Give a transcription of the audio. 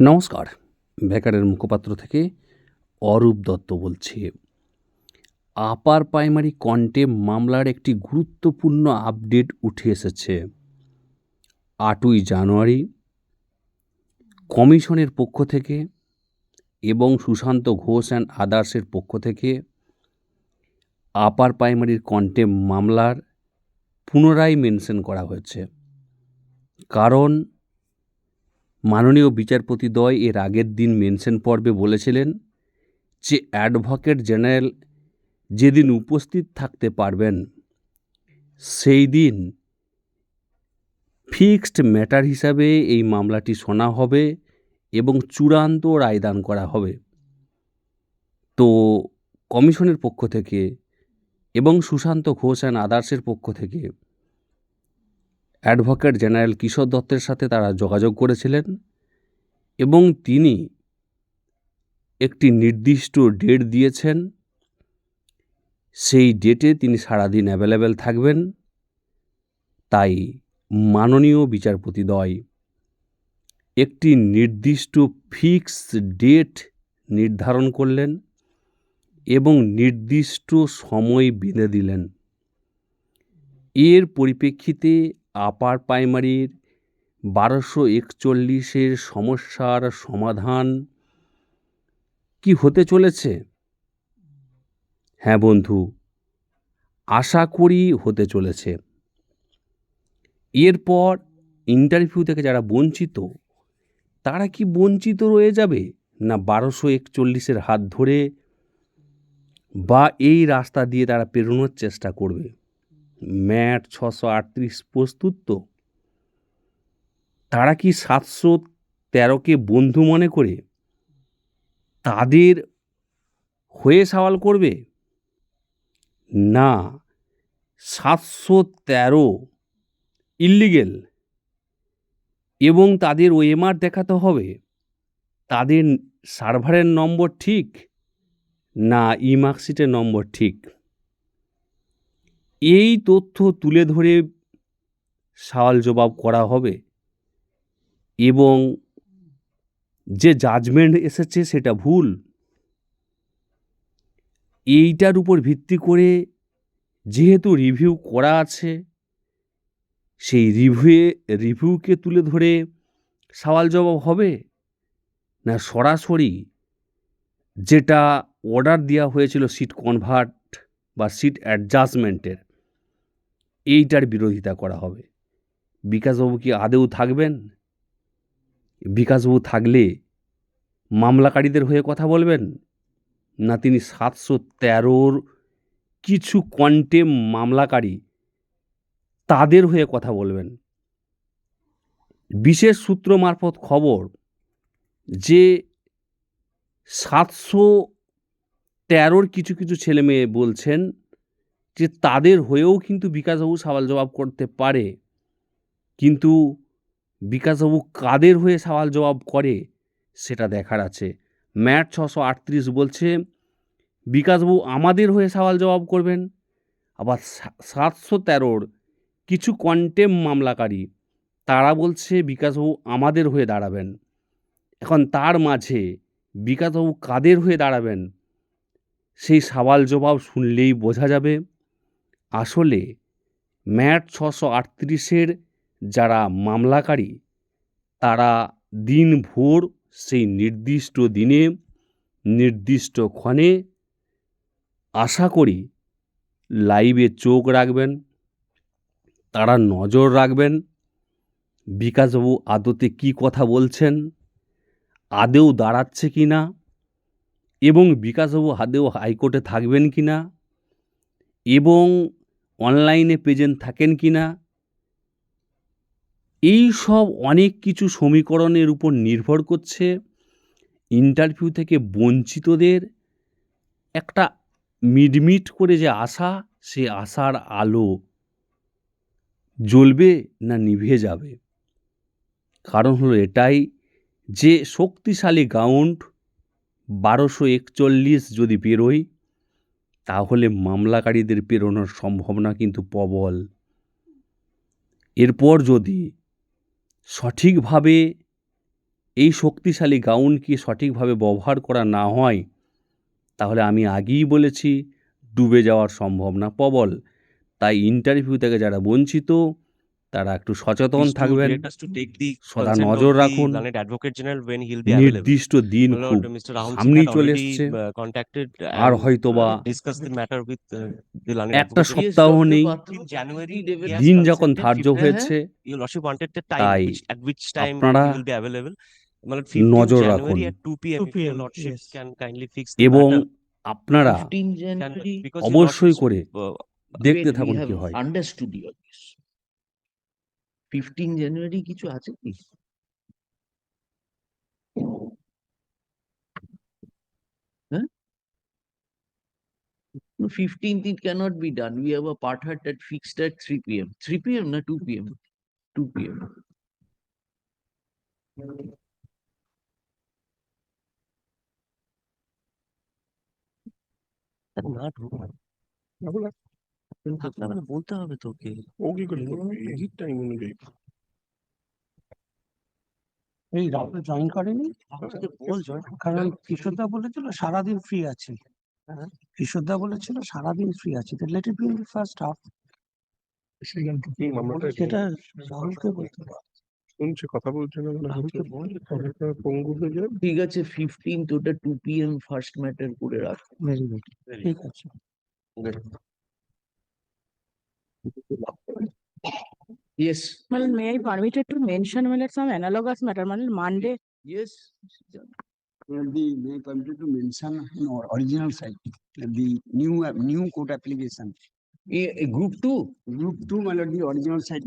নমস্কার। বেকারের মুখপাত্র থেকে অরূপ দত্ত বলছি। আপার প্রাইমারি কন্টেম মামলার একটি গুরুত্বপূর্ণ আপডেট উঠে এসেছে। আটই জানুয়ারি কমিশনের পক্ষ থেকে এবং সুশান্ত ঘোষ অ্যান্ড আদার্সের পক্ষ থেকে আপার প্রাইমারির কন্টেম মামলার পুনরায় মেনশন করা হয়েছে। কারণ মাননীয় বিচারপতিদ্বয় এর আগের দিন মেনশন পর্বে বলেছিলেন যে অ্যাডভোকেট জেনারেল যেদিন উপস্থিত থাকতে পারবেন, সেই দিন ফিক্সড ম্যাটার হিসাবে এই মামলাটি শোনা হবে এবং চূড়ান্ত রায়দান করা হবে। তো কমিশনের পক্ষ থেকে এবং সুশান্ত ঘোষ অ্যান্ড আদার্সের পক্ষ থেকে অ্যাডভোকেট জেনারেল কিশোর দত্তের সাথে তারা যোগাযোগ করেছিলেন এবং তিনি একটি নির্দিষ্ট ডেট দিয়েছেন। সেই ডেটে তিনি সারাদিন অ্যাভেলেবেল থাকবেন। তাই মাননীয় বিচারপতিদ্বয় একটি নির্দিষ্ট ফিক্স ডেট নির্ধারণ করলেন এবং নির্দিষ্ট সময় বেঁধে দিলেন। এর পরিপ্রেক্ষিতে আপার প্রাইমারির বারোশো একচল্লিশের সমস্যার সমাধান কি হতে চলেছে? হ্যাঁ বন্ধু, আশা করি হতে চলেছে। এরপর ইন্টারভিউ থেকে যারা বঞ্চিত, তারা কি বঞ্চিত রয়ে যাবে? না বারোশো একচল্লিশের হাত ধরে বা এই রাস্তা দিয়ে তারা পেরোনোর চেষ্টা করবে? ম্যাট ছশো আটত্রিশ প্রস্তুত তো? তারা কি সাতশো তেরোকে বন্ধু মনে করে? তাদের হয়ে সওয়াল করবে? না, সাতশো তেরো ইল্লিগেল। এবং তাদের ওএমআর দেখাতে হবে। তাদের সার্ভারের নম্বর ঠিক? না, ই মার্কশিটের নম্বর ঠিক। এই তথ্য তুলে ধরে সওয়াল জবাব করা হবে এবং যে জাজমেন্ট এসেছে সেটা ভুল। এইটার উপর ভিত্তি করে যেহেতু রিভিউ করা আছে, সেই রিভিউয়ে রিভিউকে তুলে ধরে সওয়াল জবাব হবে না সরাসরি যেটা অর্ডার দেওয়া হয়েছিল সিট কনভার্ট বা সিট অ্যাডজাস্টমেন্টের এইটার বিরোধিতা করা হবে। বিকাশবাবু কি আদেও থাকবেন? বিকাশবাবু থাকলে মামলাকারীদের হয়ে কথা বলবেন? না তিনি সাতশো তেরোর কিছু কন্টেম মামলাকারী তাদের হয়ে কথা বলবেন? বিশেষ সূত্র মারফত খবর যে সাতশো তেরোর কিছু কিছু ছেলে মেয়ে বলছেন যে তাদের হয়েও কিন্তু বিকাশবাবু সওয়াল জবাব করতে পারে। কিন্তু বিকাশবাবু কাদের হয়ে সওয়াল জবাব করে সেটা দেখার আছে। ম্যাট ছশো আটত্রিশ বলছে, বিকাশবাবু আমাদের হয়ে সওয়াল জবাব করবেন। আবার সাতশো তেরোর কিছু কন্টেম মামলাকারী, তারা বলছে বিকাশবাবু আমাদের হয়ে দাঁড়াবেন। এখন তার মাঝে বিকাশবাবু কাদের হয়ে দাঁড়াবেন, সেই সওয়াল জবাব শুনলেই বোঝা যাবে। আসলে ম্যাট ছশো আটত্রিশের যারা মামলাকারী, তারা দিন ভোর সেই নির্দিষ্ট দিনে, নির্দিষ্ট ক্ষণে আশা করি লাইভে চোখ রাখবেন, তারা নজর রাখবেন, বিকাশবাবু আদতে কি কথা বলছেন, আদেও দাঁড়াচ্ছে কি না এবং বিকাশবাবু আদেও হাইকোর্টে থাকবেন কি না এবং অনলাইনে প্রেজেন্ট থাকেন কি না? এই সব অনেক কিছু সমীকরণের উপর নির্ভর করছে ইন্টারভিউ থেকে বঞ্চিতদের একটা মিটমিট করে যে আশা, সে আশার আলো জ্বলবে না নিভে যাবে। কারণ হলো এটাই যে শক্তিশালী গাউন্ড বারোশো একচল্লিশ যদি বেরোয় তাহলে মামলাকারীদের প্রেরণার সম্ভাবনা কিন্তু প্রবল। এরপর যদি সঠিকভাবে এই শক্তিশালী গাউনকে সঠিকভাবে ব্যবহার করা না হয়, তাহলে আমি আগেই বলেছি, ডুবে যাওয়ার সম্ভাবনা প্রবল। তাই ইন্টারভিউ থেকে যারা বঞ্চিত তারা একটু সচেতন থাকবেন। সদা নজর রাখুন। নির্দিষ্ট দিন খুব সামনেই চলে এসছে। আর হয়তো বা একটা সপ্তাহ নেই। দিন যখন ধার্য হয়েছে তাই আপনারা নজর রাখুন। এবং আপনারা অবশ্যই করে দেখতে থাকুন কি হয়। Understood your this. 15 January কিছু আছে কি? Huh? No, 15th it cannot be done. We have a part hut that fixed at 3 PM. 3 PM, not 2 PM. 2 PM. আরে মানে বলতে হবে তোকে ও কি করে টাইম অনুযায়ী এই রাহুল জয়েন করেনি? আমাকে বল জয় কারণ কিশোরদা বলেছিল সারাদিন ফ্রি আছি। হ্যাঁ। কিশোরদা বলেছিল সারাদিন ফ্রি আছি। তো let it be in first half সেটা রাহুলকে বলতে হবে। শুনছে কথা বলছে না মানে কথাটা পঙ্গু হয়ে যায় ঠিক আছে 15th ওটা 2 PM ফার্স্ট ম্যাটার করে রাখ। ঠিক আছে। Yes, Well, may I permitted to mention well, some analogous matter, well, Monday, yes. Well, the, may permitted to mention in our original site, the new, uh, new code application. A, a group two. Group two, my lord, the original site.